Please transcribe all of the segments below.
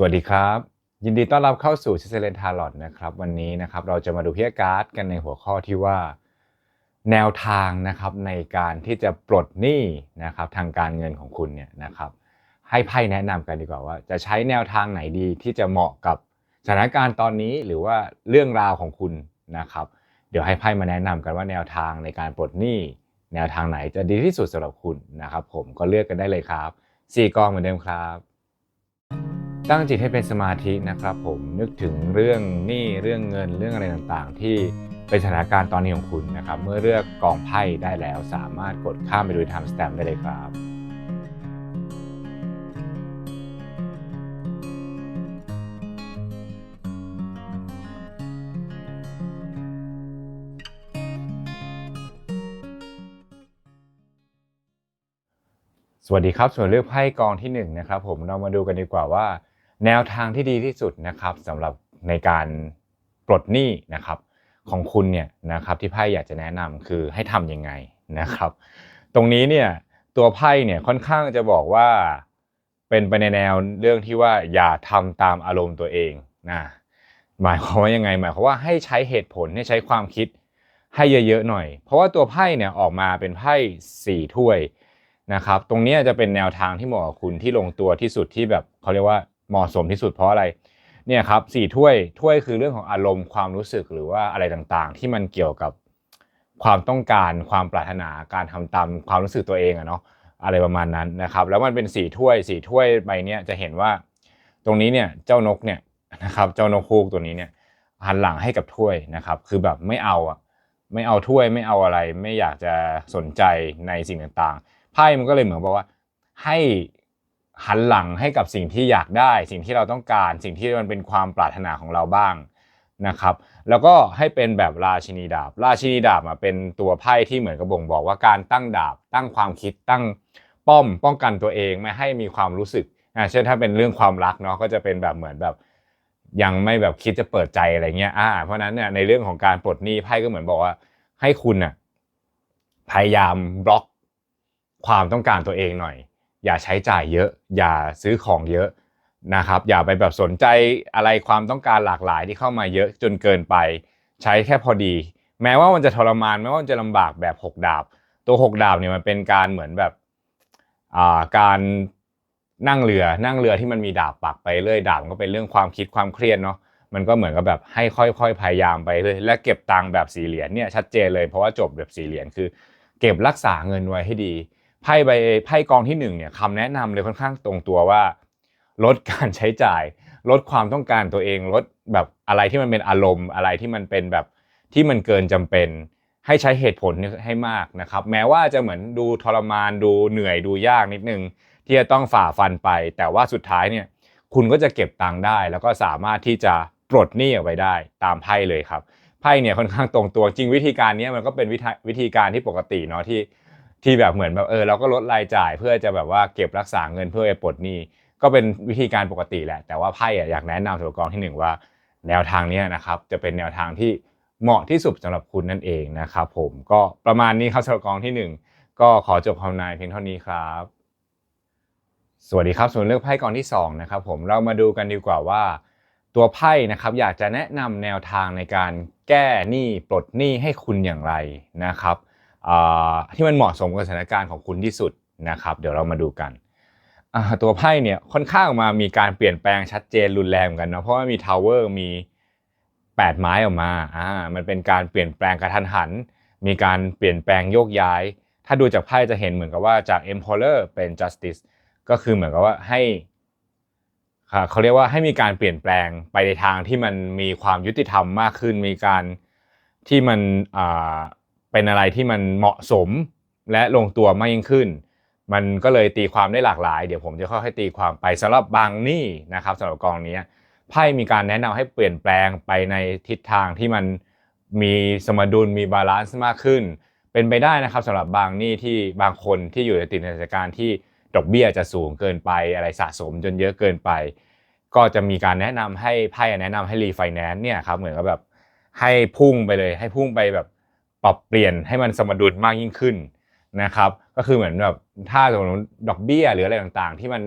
สวัสดีครับ ยินดีต้อนรับเข้าสู่ชิเซเลนทาร์ลอดนะครับ วันนี้นะครับเราจะมาดูเพียการ์ดกันในหัวข้อที่ว่า แนวทางนะครับในการที่จะปลดหนี้นะครับทางการเงินของคุณเนี่ยนะครับให้ไพ่แนะนำกันดีกว่าว่า จะใช้แนวทางไหนดีที่จะเหมาะกับสถานการณ์ตอนนี้หรือว่าเรื่องราวของคุณนะครับ เดี๋ยวให้ไพ่มาแนะนำกันว่าแนวทางในการปลดหนี้แนวทางไหนจะดีที่สุดสำหรับคุณนะครับ ผมก็เลือกกันได้เลยครับสี่กองเหมือนเดิมครับ ตั้งจิตให้เป็นสมาธินะครับผมนึกถึงเรื่องหนี้เรื่องเงินเรื่องอะไรต่างๆ ที่เป็นสถานการณ์ตอนนี้ของคุณนะครับ เมื่อเลือกกองไพ่ได้แล้วสามารถกดข้ามไปดูไทม์สแตมได้เลยครับสวัสดีครับ ส่วนเลือกไพ่กองที่1นงนะครับผมเรามาดูกันดีกว่าว่า แนวทางที่ดีที่สุดนะครับสำหรับในการปลดหนี้นะครับของคุณเนี่ยนะครับที่ไพ่อยากจะแนะนำคือให้ทำยังไงนะครับ ตรงนี้เนี่ยตัวไพ่เนี่ยค่อนข้างจะบอกว่าเป็นไปในแนวเรื่องที่ว่าอย่าทำตามอารมณ์ตัวเองนะหมายความว่ายังไงหมายความว่าให้ใช้เหตุผลให้ใช้ความคิดให้เยอะๆหน่อย เพราะว่าตัวไพ่เนี่ยออกมาเป็นไพ่สี่ถ้วยนะครับ ตรงนี้จะเป็นแนวทางที่เหมาะกับคุณที่ลงตัวที่สุดที่แบบเขาเรียกว่า เหมาะสมที่สุดเพราะอะไรเนี่ยครับสี่ถ้วยถ้วยคือเรื่องของอารมณ์ความรู้สึกหรือว่าอะไรต่างๆ ที่มันเกี่ยวกับความต้องการความปรารถนาการทำตามความรู้สึกตัวเองอะเนาะอะไรประมาณนั้นนะครับ แล้วมันเป็นสี่ถ้วยสี่ถ้วยใบเนี้ยจะเห็นว่า ตรงนี้เนี่ยเจ้านกเนี่ยนะครับเจ้านกฮูกตัวนี้เนี่ยหันหลังให้กับถ้วยนะครับ คือแบบไม่เอาอะไม่เอาถ้วยไม่เอาอะไร ไม่อยากจะสนใจในสิ่งต่างๆไพ่มันก็เลยเหมือนบอกว่าให้ หันหลังให้กับสิ่งที่อยากได้ สิ่งที่เราต้องการ สิ่งที่มันเป็นความปรารถนาของเราบ้างนะครับ แล้วก็ให้เป็นแบบราชินีดาบ ราชินีดาบมาเป็นตัวไพ่ที่เหมือนกับบ่งบอกว่าการตั้งดาบ ตั้งความคิดตั้งป้อม ป้องกันตัวเองไม่ให้มีความรู้สึกอ่าเช่นถ้าเป็นเรื่องความรักเนาะก็จะเป็นแบบเหมือนแบบยังไม่แบบคิดจะเปิดใจอะไรเงี้ยอ่าเพราะนั้นเนี่ยในเรื่องของการปลดหนี้ไพ่ก็เหมือนบอกว่าให้คุณน่ะพยายามบล็อกความต้องการตัวเองหน่อย อย่าใช้จ่ายเยอะ อย่าซื้อของเยอะนะครับ อย่าไปแบบสนใจอะไรความต้องการหลากหลายที่เข้ามาเยอะจนเกินไป ใช้แค่พอดี แม้ว่ามันจะทรมานแม้ว่ามันจะลำบากแบบหกดาบ ตัวหกดาบเนี่ยมันเป็นการเหมือนแบบอ่าการนั่งเรือนั่งเรือที่มันมีดาบปักไปเรื่อยดาบก็เป็นเรื่องความคิดความเครียดเนาะมันก็เหมือนกับแบบให้ค่อยๆพยายามไปเลย และเก็บตังค์แบบสี่เหรียญเนี่ยชัดเจนเลยเพราะว่าจบแบบสี่เหรียญคือ เก็บรักษาเงินไว้ให้ดี พ่ใบไพ่กองที่หนึ่งเนี่ยคำแนะนำเลยค่อนข้างตรงตัวว่า ลดการใช้จ่าย ลดความต้องการตัวเอง ลดแบบอะไรที่มันเป็นอารมณ์อะไรที่มันเป็นแบบที่มันเกินจำเป็น ให้ใช้เหตุผลให้มากนะครับ แม้ว่าจะเหมือนดูทรมานดูเหนื่อยดูยากนิดนึง ที่จะต้องฝ่าฟันไป แต่ว่าสุดท้ายเนี่ยคุณก็จะเก็บตังค์ได้ แล้วก็สามารถที่จะปลดหนี้ออกไปได้ตามไพ่เลยครับไพ่เนี่ยค่อนข้างตรงตัวจริงวิธีการนี้มันก็เป็นวิธีการที่ปกติเนาะที่ ที่แบบเหมือนแบบเออเราก็ลดรายจ่ายเพื่อจะแบบว่าเก็บรักษาเงินเพื่อไปปลดหนี้ก็เป็นวิธีการปกติแหละ แต่ว่าไพ่อะอยากแนะนำตัวกองที่หนึ่งว่า แนวทางนี้นะครับจะเป็นแนวทางที่เหมาะที่สุดสำหรับคุณนั่นเองนะครับผมก็ประมาณนี้ครับสำหรับกองที่หนึ่งก็ขอจบคำนายเพียงเท่านี้ครับ สวัสดีครับส่วนเลือกไพ่กองที่2นะครับผมเรามาดูกันดีกว่าว่า ตัวไพ่นะครับอยากจะแนะนำแนวทางในการแก้หนี้ปลดหนี้ให้คุณอย่างไรนะครับ ที่มันเหมาะสมกับสถานการณ์ของคุณที่สุดนะครับ เดี๋ยวเรามาดูกันตัวไพ่เนี่ยค่อนข้างมามีการเปลี่ยนแปลงชัดเจนรุนแรงกันเนาะเพราะว่ามีทาวเวอร์มี 8 ไม้ออกมาอ่ามันเป็นการเปลี่ยนแปลงกระทันหัน มีการเปลี่ยนแปลงโยกย้าย ถ้าดูจากไพ่จะเห็นเหมือนกับว่าจาก Emperor เป็น Justice ก็คือเหมือนกับว่าให้เขาเรียกว่าให้มีการเปลี่ยนแปลงไปในทางที่มันมีความยุติธรรมมากขึ้น มีการที่มันอ่า เป็นอะไรที่มันเหมาะสมและลงตัวมากยิ่งขึ้น มันก็เลยตีความได้หลากหลาย เดี๋ยวผมจะค่อยๆตีความไปสำหรับบางนี้นะครับสำหรับกองนี้ไพ่มีการแนะนำให้เปลี่ยนแปลงไปในทิศทางที่มันมีสมดุลมีบาลานซ์มากขึ้น เป็นไปได้นะครับสำหรับบางนี้ที่บางคนที่อยู่ในติดในสถานการณ์ที่ดอกเบี้ยจะสูงเกินไปอะไรสะสมจนเยอะเกินไป ก็จะมีการแนะนำให้ไพ่แนะนำให้รีไฟแนนซ์เนี่ยครับเหมือนกับแบบให้พุ่งไปเลยให้พุ่งไปแบบ ปรับเปลี่ยนให้มันสมดุลมากยิ่งขึ้นนะครับ ก็คือเหมือนแบบถ้าสมมติดอกเบี้ยหรืออะไรต่างๆ ที่มัน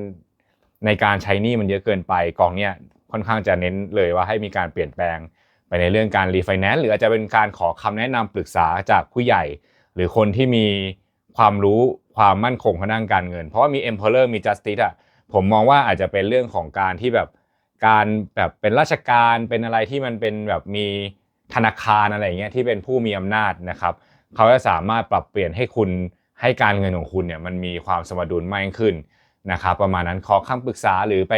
ในการใช้นี้มันเยอะเกินไปกองเนี้ยค่อนข้างจะเน้นเลยว่าให้มีการเปลี่ยนแปลงไปในเรื่องการรีไฟแนนซ์หรืออาจจะเป็นการขอคำแนะนำปรึกษาจากผู้ใหญ่ หรือคนที่มีความรู้ความมั่นคงทางด้านการเงิน เพราะว่ามี Emperor มี Justice อะผมมองว่าอาจจะเป็นเรื่องของการที่แบบการแบบเป็นราชการเป็นอะไรที่มันเป็นแบบมี ธนาคารอะไรเงี้ยที่เป็นผู้มีอำนาจนะครับเขาจะสามารถปรับเปลี่ยนให้คุณให้การเงินของคุณเนี่ยมันมีความสมดุลมากขึ้นนะครับประมาณนั้นขอคำปรึกษาหรือไป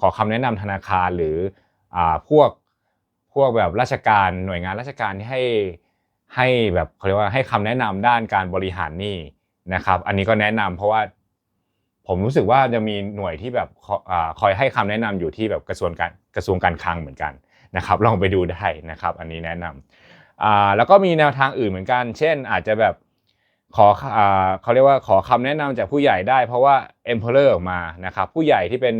ขอคำแนะนำธนาคารหรืออ่าพวกพวกแบบราชการหน่วยงานราชการที่ให้ให้แบบเขาเรียกว่าให้คำแนะนำด้านการบริหารหนี้นะครับ อันนี้ก็แนะนำเพราะว่าผมรู้สึกว่าจะมีหน่วยที่แบบคอยให้คำแนะนำอยู่ที่แบบกระทรวงการกระทรวงการคลังเหมือนกัน นะครับลองไปดูได้นะครับอันนี้แนะนำแล้วก็มีแนวทางอื่นเหมือนกัน เช่นอาจจะแบบขอเขาเรียกว่าขอคำแนะนำจากผู้ใหญ่ได้ เพราะว่า Emperor ออกมานะครับผู้ใหญ่ที่เป็น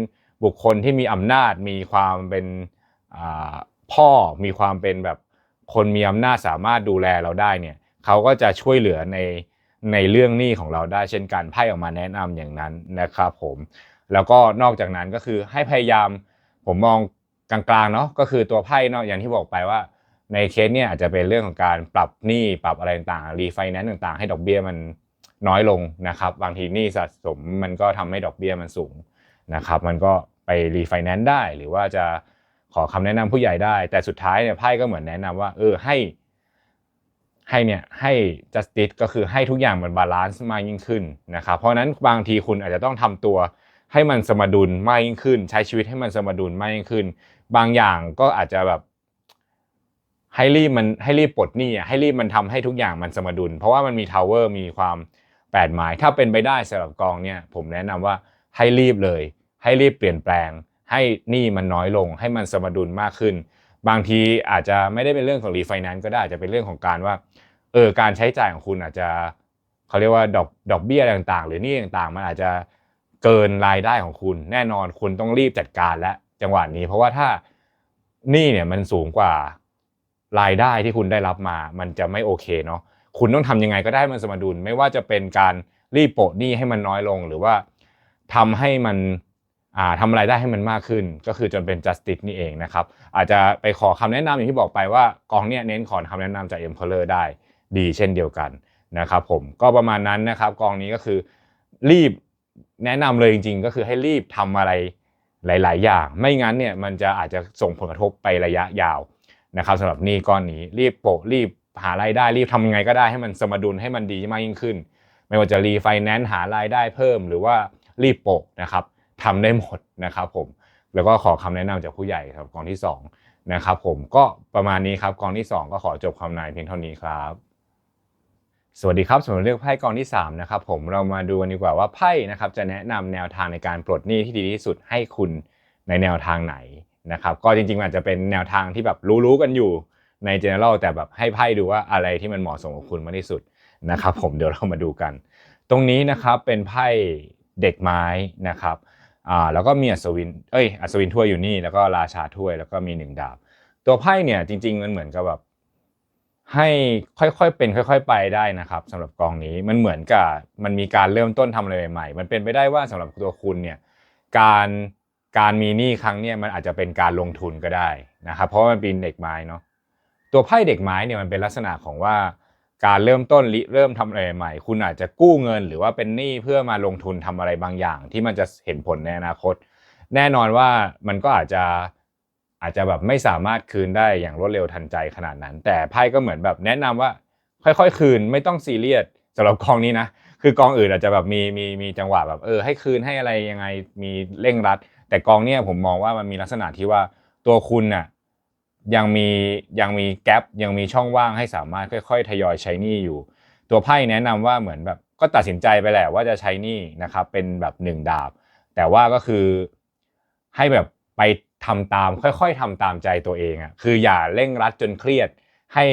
บุคคลที่มีอำนาจ มีความเป็นพ่อมีความเป็นแบบคนมีอำนาจสามารถดูแลเราได้เนี่ยเขาก็จะช่วยเหลือในในเรื่องหนี้ของเราได้เช่นกันไพ่ออกมาแนะนำอย่างนั้นนะครับผมแล้วก็นอกจากนั้นก็คือให้พยายามผมมอง กลางๆเนาะก็คือตัวไพ่เนาะอย่างที่บอกไปว่า ในเคสเนี่ยอาจจะเป็นเรื่องของการปรับหนี้ปรับอะไรต่างๆรีไฟแนนซ์ต่างๆ ให้ดอกเบี้ยมันน้อยลงนะครับบางทีหนี้สะสมมันก็ทำให้ดอกเบี้ยมันสูงนะครับมันก็ไปรีไฟแนนซ์ได้หรือว่าจะขอคำแนะนำผู้ใหญ่ได้ แต่สุดท้ายเนี่ยไพ่ก็เหมือนแนะนำว่า เออให้ ให้เนี่ยให้ justice ก็คือให้ทุกอย่างมันบาลานซ์มากยิ่งขึ้นนะครับเพราะนั้นบางทีคุณอาจจะต้องทำตัวให้มันสมดุลมากยิ่งขึ้น ใช้ชีวิตให้มันสมดุลมากยิ่งขึ้น บางอย่างก็อาจจะแบบ ให้รีบมันให้รีบปลดหนี้ให้รีบมันทำให้ทุกอย่างมันสมดุล เพราะว่ามันมีทาวเวอร์มีความแปดหมาย ถ้าเป็นไปได้สำหรับกองเนี่ย ผมแนะนำว่าให้รีบเลย ให้รีบเปลี่ยนแปลง ให้หนี้มันน้อยลง ให้มันสมดุลมากขึ้น บางทีอาจจะไม่ได้เป็นเรื่องของรีไฟแนนซ์ก็ได้อาจจะเป็นเรื่องของการว่าเออการใช้จ่ายของคุณอาจจะเขาเรียกว่าดอกดอกเบี้ยต่างๆ หรือนี่ต่างๆ มันอาจจะเกินรายได้ของคุณ แน่นอนคุณต้องรีบจัดการและ จังหวะนี้ เพราะว่าถ้านี่เนี่ยมันสูงกว่ารายได้ที่คุณได้รับมา มันจะไม่โอเคเนาะคุณต้องทำยังไงก็ได้มันสมดุล ไม่ว่าจะเป็นการรีบโปะหนี้ให้มันน้อยลง หรือว่าทำให้มันอ่าทำอะไรได้ให้มันมากขึ้น ก็คือจนเป็น justice นี่เองนะครับ อาจจะไปขอคำแนะนำอย่างที่บอกไปว่ากองเนี่ยเน้นขอคำแนะนำจาก Emperor ได้ดีเช่นเดียวกันนะครับผมก็ประมาณนั้นนะครับกองนี้ก็คือรีบแนะนำเลยจริง ๆ ก็คือให้รีบทำอะไร หลาย ๆ อย่าง ไม่งั้นเนี่ยมันจะอาจจะส่งผลกระทบไประยะยาวนะครับสำหรับหนี้ก้อนนี้รีบโปะรีบหารายได้รีบทำยังไงก็ได้ให้มันสมดุลให้มันดีมากยิ่งขึ้น ไม่ว่าจะรีไฟแนนซ์หารายได้เพิ่ม หรือว่ารีบโปะนะครับทำได้หมดนะครับผมแล้วก็ขอคำแนะนำจากผู้ใหญ่ครับกองที่2นะครับผมก็ประมาณนี้ครับกองที่ 2 ก็ขอจบคำนายเพียงเท่านี้ครับ สวัสดีครับสำหรับเลือกไพ่กองที่3นะครับผมเรามาดูกันดีกว่าว่าไพ่นะครับจะแนะนำแนวทางในการปลดหนี้ที่ดีที่สุดให้คุณในแนวทางไหนนะครับก็จริงๆอาจจะเป็นแนวทางที่แบบรู้ๆกันอยู่ใน general แต่แบบให้ไพ่ดูว่าอะไรที่มันเหมาะสมกับคุณมากที่สุดนะครับผมเดี๋ยวเรามาดูกัน ตรงนี้นะครับเป็นไพ่เด็กไม้นะครับอ่าแล้วก็มีอัศวินเอ้ยอัศวินถ้วยอยู่นี่แล้วก็ราชาถ้วยแล้วก็มีหนึ่งดาบ ตัวไพ่เนี่ยจริง ๆ มันเหมือนกับแบบ ให้ค่อยๆเป็นค่อย ๆ ไปได้นะครับสำหรับกองนี้มันเหมือนกับมันมีการเริ่มต้นทำอะไรใหม่ๆมันเป็นไปได้ว่าสำหรับตัวคุณเนี่ยการการมีหนี้ครั้งเนี่ยมันอาจจะเป็นการลงทุนก็ได้นะครับ เพราะมันเป็นเด็กไม้เนาะตัวไพ่เด็กไม้เนี่ยมันเป็นลักษณะของว่าการเริ่มต้นริเริ่มทำอะไรใหม่ คุณอาจจะกู้เงินหรือว่าเป็นหนี้เพื่อมาลงทุนทำอะไรบางอย่าง ที่มันจะเห็นผลในอนาคต แน่นอนว่ามันก็อาจจะ อาจจะแบบไม่สามารถคืนได้อย่างรวดเร็วทันใจขนาดนั้น แต่ไพ่ก็เหมือนแบบแนะนำว่า ค่อยๆ คืนไม่ต้องซีเรียสสำหรับกองนี้นะ คือกองอื่นอาจจะแบบมีมีมีจังหวะแบบเออให้คืนให้อะไรยังไงมีเร่งรัด แต่กองเนี้ยผมมองว่ามันมีลักษณะที่ว่าตัวคุณน่ะยังมียังมีแกลบยังมีช่องว่างให้สามารถค่อย ๆ ทยอยใช้หนี้อยู่ ตัวไพ่แนะนำว่าเหมือนแบบก็ตัดสินใจไปแหละว่าจะใช้หนี้นะครับเป็นแบบหนึ่งดาบ แต่ว่าก็คือให้แบบไป ทำตามค่อยๆทำตามใจตัวเองอะคืออย่าเร่งรัดจนเครียดให้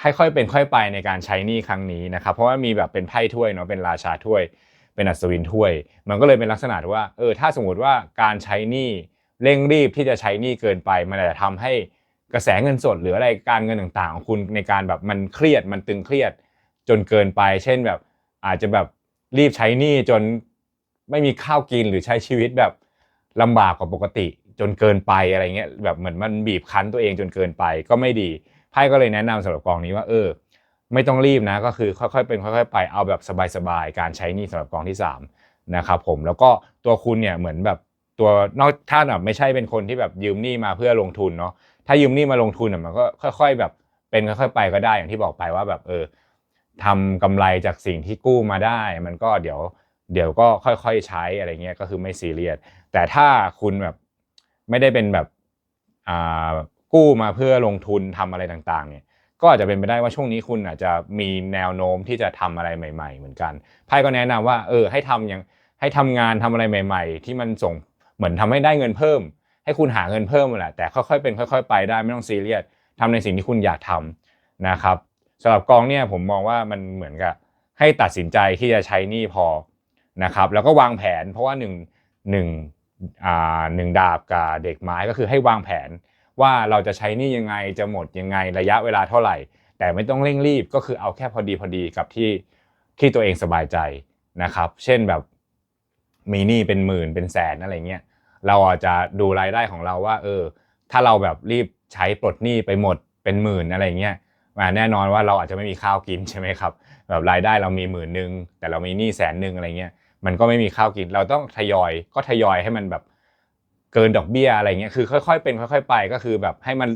ให้ค่อยเป็นค่อยไปในการใช้หนี้ครั้งนี้นะครับ เพราะว่ามีแบบเป็นไพ่ถ้วยเนาะเป็นราชาถ้วย เป็นอัศวินถ้วย มันก็เลยเป็นลักษณะที่ว่าเออถ้าสมมติว่าการใช้หนี้เร่งรีบที่จะใช้หนี้เกินไป มันอาจจะทำให้กระแสเงินสดหรืออะไรการเงินต่างๆของคุณในการแบบมันเครียดมันตึงเครียดจนเกินไป เช่นแบบอาจจะแบบรีบใช้หนี้จนไม่มีข้าวกินหรือใช้ชีวิตแบบลำบากกว่าปกติ จนเกินไปอะไรเงี้ยแบบเหมือนมันบีบคั้นตัวเองจนเกินไปก็ไม่ดีไพ่ก็เลยแนะนำสำหรับกองนี้ว่าเออ ไม่ต้องรีบนะก็คือค่อยๆเป็นค่อยๆไปเอาแบบสบายๆการใช้นี่สำหรับกองที่3นะครับผมแล้วก็ตัวคุณเนี่ยเหมือนแบบตัวนอกถ้าแบบไม่ใช่เป็นคนที่แบบยืมหนี้มาเพื่อลงทุนเนาะถ้ายืมหนี้มาลงทุนเนี่ยมันก็ค่อย ๆ แบบเป็นค่อยๆไปก็ได้อย่างที่บอกไปว่าแบบเออทำกำไรจากสิ่งที่กู้มาได้ มันก็เดี๋ยวเดี๋ยวก็ค่อยๆใช้อะไรเงี้ยก็คือไม่ซีเรียสแต่ถ้าคุณแบบ ไม่ได้เป็นแบบอ่ากู้มาเพื่อลงทุนทำอะไรต่างๆเนี่ยก็อาจจะเป็นไปได้ว่าช่วงนี้คุณอาจจะมีแนวโน้มที่จะทำอะไรใหม่ ๆ เหมือนกันไพ่ก็แนะนำว่าเออให้ทำอย่างให้ทำงานทำอะไรใหม่ ๆ ที่มันส่งเหมือนทำให้ได้เงินเพิ่ม ให้คุณหาเงินเพิ่มแหละแต่ค่อยๆเป็นค่อย ๆ ไปได้ไม่ต้องซีเรียสทำในสิ่งที่คุณอยากทำนะครับสำหรับกองเนี่ยผมมองว่ามันเหมือนกับให้ตัดสินใจที่จะใช้หนี้พอนะครับแล้วก็วางแผนเพราะว่าหนึ่งหนึ่ง หนึ่งดาบกับเด็กไม้ก็คือให้วางแผนว่าเราจะใช้นี่ยังไงจะหมดยังไงระยะเวลาเท่าไหร่ แต่ไม่ต้องเร่งรีบก็คือเอาแค่พอดีพอดีกับที่ที่ตัวเองสบายใจนะครับ เช่นแบบมีหนี้เป็นหมื่นเป็นแสนอะไรเงี้ยเราอาจจะดูรายได้ของเราว่า เออ ถ้าเราแบบรีบใช้ปลดหนี้ไปหมดเป็นหมื่นอะไรเงี้ยแน่นอนว่าเราอาจจะไม่มีข้าวกินใช่ไหมครับ แบบรายได้เรามีหมื่นหนึ่งแต่เรามีหนี้แสนหนึ่งอะไรเงี้ย มันก็ไม่มีข้าวกิน เราต้องทยอยก็ทยอยให้มันแบบเกินดอกเบี้ยอะไรเงี้ยคือค่อย ๆ เป็นค่อย ๆ ไปก็คือแบบให้มัน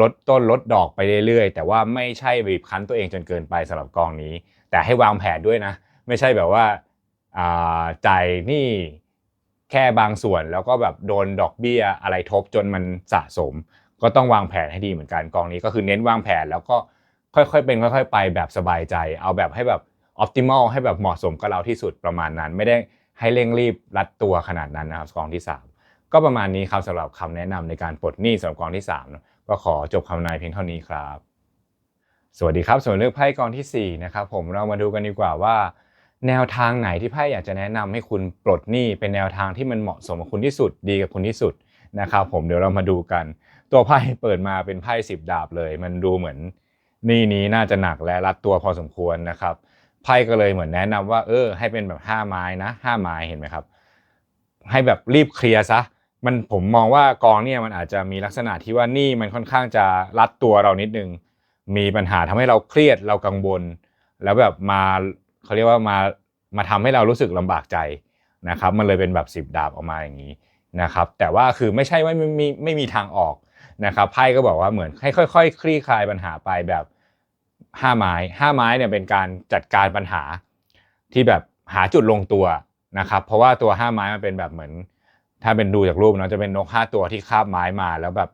ลดต้นลดดอกไปเรื่อยๆ แต่ว่าไม่ใช่บีบคั้นตัวเองจนเกินไปสำหรับกองนี้ แต่ให้วางแผนด้วยนะ ไม่ใช่แบบว่าจ่ายหนี้แค่บางส่วนแล้วก็แบบโดนดอกเบี้ยอะไรทบจนมันสะสม ก็ต้องวางแผนให้ดีเหมือนกันกองนี้ก็คือเน้นวางแผนแล้วก็ค่อยๆเป็นค่อย ๆ ไปแบบสบายใจ เอาแบบให้แบบ ออ t ติมอลให้แบบเหมาะสมกับเราที่สุดประมาณนั้น ไม่ได้ให้เร่งรีบรัดตัวขนาดนั้นนะครับกองที่ 3 ก็ประมาณนี้ครับสำหรับคำแนะนำในการปลดหนี้สำหรับกองที่3ก็ขอจบคำนายเพียงเท่านี้ครับ สวัสดีครับ ส่วนเลือกไพ่กองที่4นะครับผมเรามาดูกันดีกว่าว่า แนวทางไหนที่ไพ่อยากจะแนะนำให้คุณปลดหนี้เป็นแนวทางที่มันเหมาะสมกับคุณที่สุดดีกับคุณที่สุดนะครับผมเดี๋ยวเรามาดูกัน ตัวไพ่เปิดมาเป็นไพ่สิบดาบเลย มันดูเหมือนหนี้นี้น่าจะหนักและรัดตัวพอสมควรนะครับ ไพ่ก็เลยเหมือนแนะนำว่า เออ ให้เป็นแบบ5ไม้นะ5ไม้เห็นไหมครับ ให้แบบรีบเคลียร์ซะมันผมมองว่ากองเนี่ยมันอาจจะมีลักษณะที่ว่านี่มันค่อนข้างจะรัดตัวเรานิดนึง มีปัญหาทำให้เราเครียดเรากังวล แล้วแบบมาเขาเรียกว่ามามาทำให้เรารู้สึกลำบากใจนะครับ มันเลยเป็นแบบสิบดาบออกมาอย่างนี้นะครับ แต่ว่าคือไม่ใช่ว่าไม่มีไม่มีทางออกนะครับไพ่ก็บอกว่าเหมือนให้ค่อย ๆ คลี่คลายปัญหาไปแบบ ห้าไม้ห้าไม้เนี่ยเป็นการจัดการปัญหาที่แบบหาจุดลงตัวนะครับ เพราะว่าตัวห้าไม้มันเป็นแบบเหมือน ถ้าเป็นดูจากรูปเนาะจะเป็นนกห้าตัวที่คาบไม้มา แล้วแบบ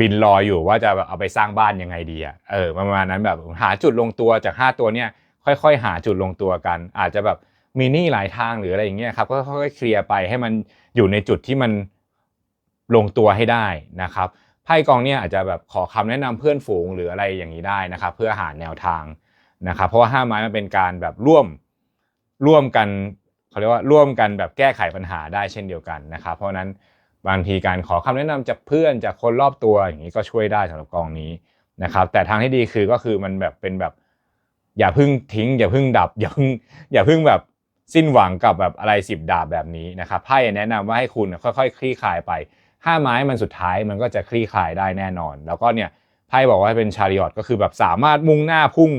บินลอยอยู่ว่าจะแบบเอาไปสร้างบ้านยังไงดีอะเออประมาณนั้นแบบหาจุดลงตัวจากห้าตัวเนี่ยค่อยๆ หาจุดลงตัวกัน อาจจะแบบมีหนี้หลายทางหรืออะไรอย่างเงี้ยครับก็ค่อยๆเคลียร์ไปให้มันอยู่ในจุดที่มันลงตัวให้ได้นะครับ ไพ่กองเนี่ยอาจจะแบบขอคำแนะนำเพื่อนฝูงหรืออะไรอย่างนี้ได้นะครับ เพื่อหาแนวทางนะครับเพราะว่าห้าไม้มันเป็นการแบบร่วมร่วมกันเขาเรียกว่าร่วมกันแบบแก้ไขปัญหาได้เช่นเดียวกันนะครับ เพราะนั้นบางทีการขอคำแนะนำจากเพื่อนจากคนรอบตัวอย่างนี้ก็ช่วยได้สำหรับกองนี้นะครับ แต่ทางที่ดีคือก็คือมันแบบเป็นแบบอย่าพึ่งทิ้ง อย่าพึ่งดับ อย่าพึ่งอย่าพึ่งแบบสิ้นหวังกับแบบอะไรสิบดาบแบบนี้นะครับไพ่แนะนำว่าให้คุณค่อยๆคลี่คลายไป ห้าไม้มันสุดท้ายมันก็จะคลี่คลายได้แน่นอน แล้วก็เนี่ยไพ่บอกว่าเป็นชาริออตก็คือแบบสามารถมุ่งหน้าพุ่ง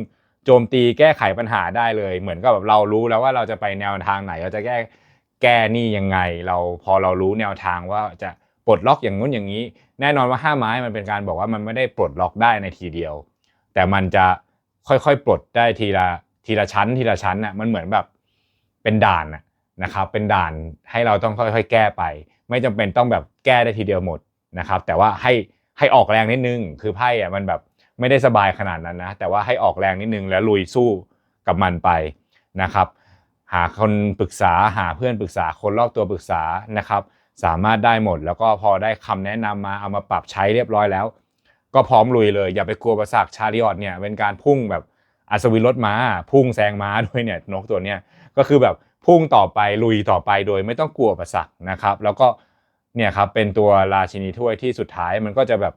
โจมตีแก้ไขปัญหาได้เลย เหมือนกับแบบเรารู้แล้วว่าเราจะไปแนวทางไหนเราจะแก้แก้นี่ยังไง เราพอเรารู้แนวทางว่าจะปลดล็อกอย่างนู้นอย่างนี้ แน่นอนว่าห้าไม้มันเป็นการบอกว่ามันไม่ได้ปลดล็อกได้ในทีเดียว แต่มันจะค่อยๆปลดได้ทีละทีละชั้นทีละชั้นน่ะมันเหมือนแบบเป็นด่านนะครับเป็นด่านให้เราต้องค่อยๆ แก้ไป ไม่จำเป็นต้องแบบแก้ได้ทีเดียวหมดนะครับ แต่ว่าให้ให้ออกแรงนิดนึง คือไพ่อะมันแบบไม่ได้สบายขนาดนั้นนะ แต่ว่าให้ออกแรงนิดนึงแล้วลุยสู้กับมันไปนะครับ หาคนปรึกษาหาเพื่อนปรึกษาคนรอบตัวปรึกษานะครับ สามารถได้หมด แล้วก็พอได้คำแนะนำมาเอามาปรับใช้เรียบร้อยแล้ว ก็พร้อมลุยเลย อย่าไปกลัวประสาทชาริออตเนี่ยเป็นการพุ่งแบบอัศวินรถม้า พุ่งแซงม้าด้วยเนี่ยนกตัวเนี้ยก็คือแบบ พุ่งต่อไปลุยต่อไปโดยไม่ต้องกลัวประสักนะครับ แล้วก็เนี่ยครับเป็นตัวราชินีถ้วยที่สุดท้ายมันก็จะแบบ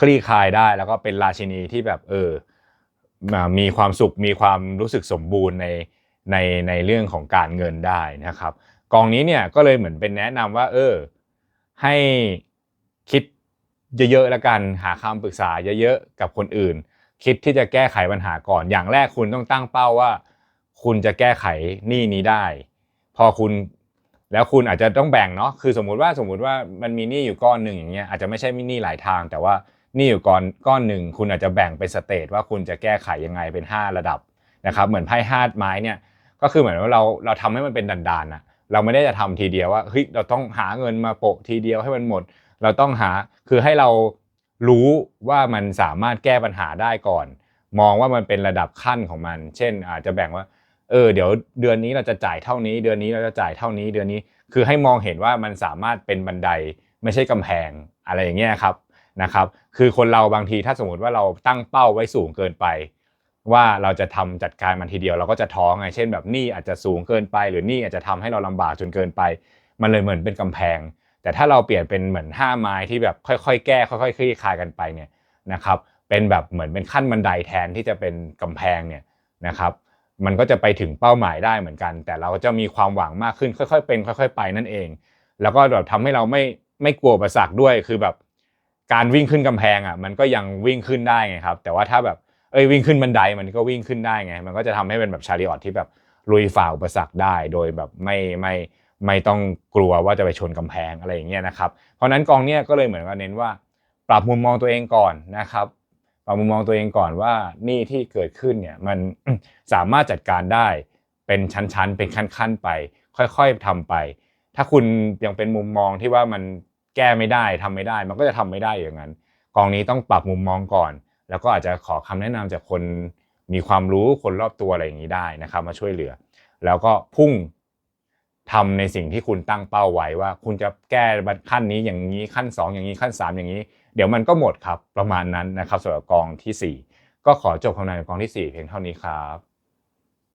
คลี่คลายได้แล้วก็เป็นราชินีที่แบบเออมีความสุขมีความรู้สึกสมบูรณ์ในในในเรื่องของการเงินได้นะครับ กองนี้เนี่ยก็เลยเหมือนเป็นแนะนำว่า เออ ให้คิดเยอะๆแล้วกันหาคำปรึกษาเยอะๆกับคนอื่น คิดที่จะแก้ไขปัญหาก่อนอย่างแรกคุณต้องตั้งเป้าว่า คุณจะแก้ไขหนี้นี้ได้ พอคุณแล้วคุณอาจจะต้องแบ่งเนาะคือสมมุติว่าสมมุติว่ามันมีหนี้อยู่ก้อนหนึ่งอย่างเงี้ยอาจจะไม่ใช่มีหนี้หลายทาง แต่ว่าหนี้อยู่ก้อนก้อนหนึ่งคุณอาจจะแบ่งเป็นสเตจว่าคุณจะแก้ไขยังไงเป็น 5 ระดับนะครับเหมือนไพ่ห้าไม้เนี่ยก็คือเหมือนว่าเราเราทำให้มันเป็นดันๆนะเราไม่ได้จะทำทีเดียวว่าเฮ้ยเราต้องหาเงินมาโปะทีเดียวให้มันหมด เราต้องหาคือให้เรารู้ว่ามันสามารถแก้ปัญหาได้ก่อน มองว่ามันเป็นระดับขั้นของมัน เช่น อาจจะแบ่งว่า เออเดี๋ยวเดือนนี้เราจะจ่ายเท่านี้ เดือนนี้เราจะจ่ายเท่านี้เดือนนี้ คือให้มองเห็นว่ามันสามารถเป็นบันไดไม่ใช่กำแพงอะไรอย่างเงี้ยครับนะครับคือคนเราบางทีถ้าสมมติว่าเราตั้งเป้าไว้สูงเกินไป ว่าเราจะทำจัดการมันทีเดียวเราก็จะท้อไงเช่นแบบนี้อาจจะสูงเกินไป หรือนี้อาจจะทำให้เราลำบากจนเกินไป มันเลยเหมือนเป็นกำแพง แต่ถ้าเราเปลี่ยนเป็นเหมือนห้าไม้ที่แบบค่อยๆ แก้ค่อยๆคลี่คลายกันไปเนี่ยนะครับเป็นแบบเหมือนเป็นขั้นบันไดแทนที่จะเป็นกำแพงเนี่ยนะครับ มันก็จะไปถึงเป้าหมายได้เหมือนกัน แต่เราจะมีความหวังมากขึ้นค่อย ๆ เป็น ค่อย ๆ ไปนั่นเอง แล้วก็แบบทำให้เราไม่ไม่กลัวอุประสักด้วยคือแบบการวิ่งขึ้นกำแพงอะมันก็ยังวิ่งขึ้นได้ไงครับ แต่ว่าถ้าแบบเอ้ยวิ่งขึ้นบันไดมันก็วิ่งขึ้นได้ไง มันก็จะทำให้เป็นแบบชาริออตที่แบบลุยฝ่าอุปสรรคได้ โดยแบบไม่ไม่ไม่ต้องกลัวว่าจะไปชนกำแพงอะไรอย่างเงี้ยนะครับ เพราะนั้นกองเนี้ยก็เลยเหมือนว่าเน้นว่า ปรับมุมมองตัวเองก่อนนะครับ ปรับมุมมองตัวเองก่อนว่าหนี้ที่เกิดขึ้นเนี่ยมันสามารถจัดการได้เป็นชั้นๆ เป็นขั้นๆไป ค่อยๆทำไป ถ้าคุณยังเป็นมุมมองที่ว่ามันแก้ไม่ได้ทำไม่ได้ มันก็จะทำไม่ได้อย่างนั้น กองนี้ต้องปรับมุมมองก่อน แล้วก็อาจจะขอคำแนะนำจากคนมีความรู้คนรอบตัวอะไรอย่างนี้ได้นะครับ มาช่วยเหลือ แล้วก็พุ่งทำในสิ่งที่คุณตั้งเป้าไว้ว่า คุณจะแก้ขั้นนี้อย่างนี้ขั้น 2 อย่างนี้ขั้น 3 อย่างนี้ เดี๋ยวมันก็หมดครับประมาณนั้นนะครับสำหรับกองที่ 4 ก็ขอจบคำนามกองที่ 4 เพียงเท่านี้ครับ